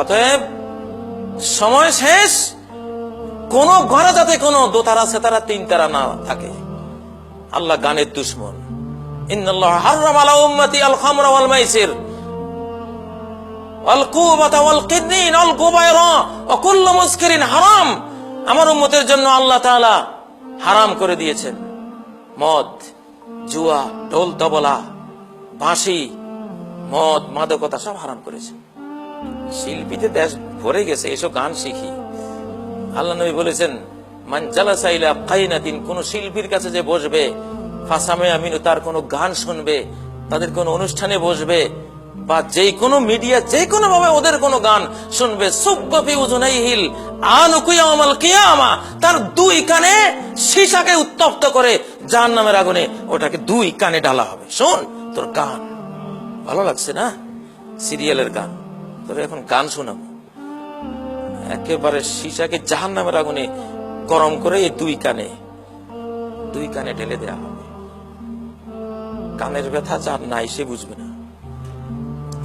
অতএব সময় শেষ। কোন ঘরে যাতে কোনো দোতারা সেতারা তিন তারা না থাকে। আল্লাহ গানের দুশ্মন। হারাম। আমার জন্য আল্লাহ হারাম করে দিয়েছেন। মদ, জুয়া, ঢোল, তবলা, বাঁশি, মদ, মাদকতা সব হারাম করেছেন। শিল্পীতে দেশ ভরে গেছে, এসব গান শিখি। আল্লাহ নবী বলেছেন কোন শিল্পীর কাছে যে বসবে, ফাসামে আমিনু তার কোনো গান শুনবে, তাদের কোনো অনুষ্ঠানে বসবে, বা যে কোনো মিডিয়া যে কোনো ভাবে ওদের কোনো গান শুনবে সুব্বফি উজুনাই হিল আনুকুয়ামাল কিয়ামা, তার দুই কানে সীসাকে উত্তপ্ত করে জাহান নামের আগুনে ওটাকে দুই কানে ঢালা হবে। শোন, তোর গান, ভালো লাগছে না? সিরিয়ালের গান, তোর এখন গান শোনাবো। একেবারে সীসাকে জাহান নামের আগুনে গরম করে এই দুই কানে দুই কানে ঢেলে দেয়া হবে। কানের ব্যথা যার নাই সে বুঝবে না।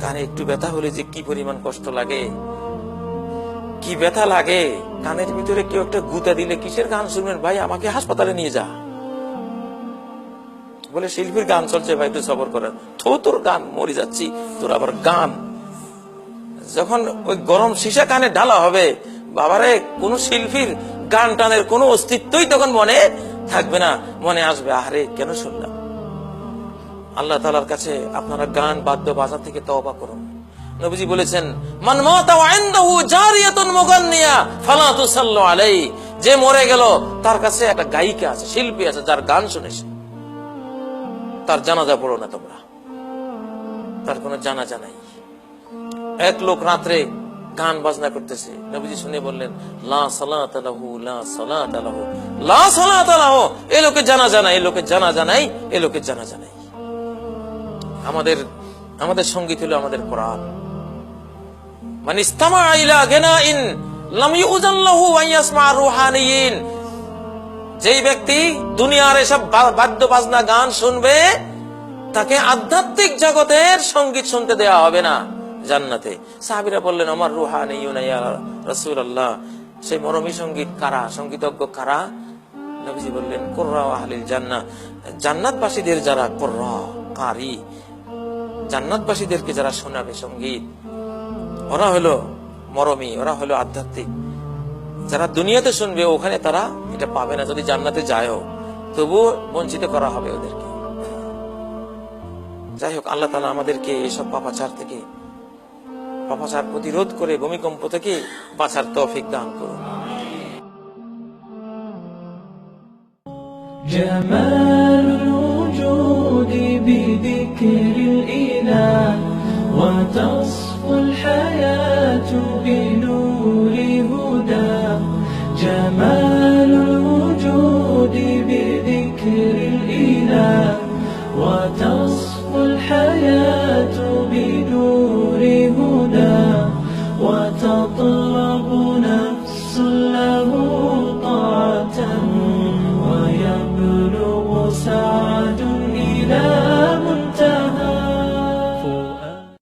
কানে একটু ব্যথা হলে যে কি পরিমাণ কষ্ট লাগে, কি ব্যথা লাগে, কানের ভিতরে কেউ একটা গুতা দিলে কিসের গান শুনবেন? ভাই, আমাকে হাসপাতালে নিয়ে যা। বলে, শিল্পীর গান চলছে, ভাই, একটু সবর করেন। থো, তোর গান, মরে যাচ্ছি, তোর আবার গান। যখন ওই গরম সীসা কানে ঢালা হবে, বাবারে, কোন শিল্পীর গান টানের কোনো অস্তিত্বই তখন মনে থাকবে না, মনে আসবে আরে কেন শুনলাম? আল্লাহ তালার কাছে আপনারা গান, বাদ্য বাজা থেকে তওবা করুন। নবীজি বলেছেন যে মরে গেল, তার কাছে একটা গায়িকা আছে, শিল্পী আছে, যার গান শুনেছে তার জানাজা পড়ো না তোমরা। তার কোনো জানাজা নাই। এক লোক রাত্রে গান বাজনা করতেছে। নবীজি শুনে বললেন, লা সালাত লাহু লা সালাত লাহু লা সালাত লাহু এই লোকে জানা জানাই এই লোকে জানা জানাই এই লোকে জানা জানাই। আমাদের আমাদের সংগীত হলো আমাদের কোরআন। মানে ইস্তামা লাম ইউজান লাহু ওয়া ইয়াসমা রুহানিয়িন। যেই ব্যক্তি দুনিয়ার এসব বাদ্য বাজনা গান শুনবে, তাকে আধ্যাত্মিক জগতের সংগীত শুনতে দেয়া হবে না। জান্নাতে। সাহাবিরা বললেন আমার রুহানি রসুল আল্লাহ সেই মরমী সংগীত কারা? সঙ্গীতজ্ঞ কারা? নবীজি বললেন, কোর্রা আহলিল জান্না। জান্নাতবাসীদের যারা কোর্রা, কারি, জান্নাতবাসীদেরকে যারা শোনাবে সংগীত, ওরা হলো মরমী, ওরা হলো আধ্যাত্মিক। যারা দুনিয়াতে শুনবে, ওখানে তারা এটা পাবে না। যদি জান্নাতে যায়ও, তবুও বঞ্চিত করা হবে ওদেরকে। যাই হোক, আল্লাহ তালা আমাদেরকে এইসব পাপাচার থেকে পাপাচার প্রতিরোধ করে ভূমিকম্প থেকে বাঁচার তৌফিক দান করুন جمال الوجود بذكر الإله وتصفو الحياة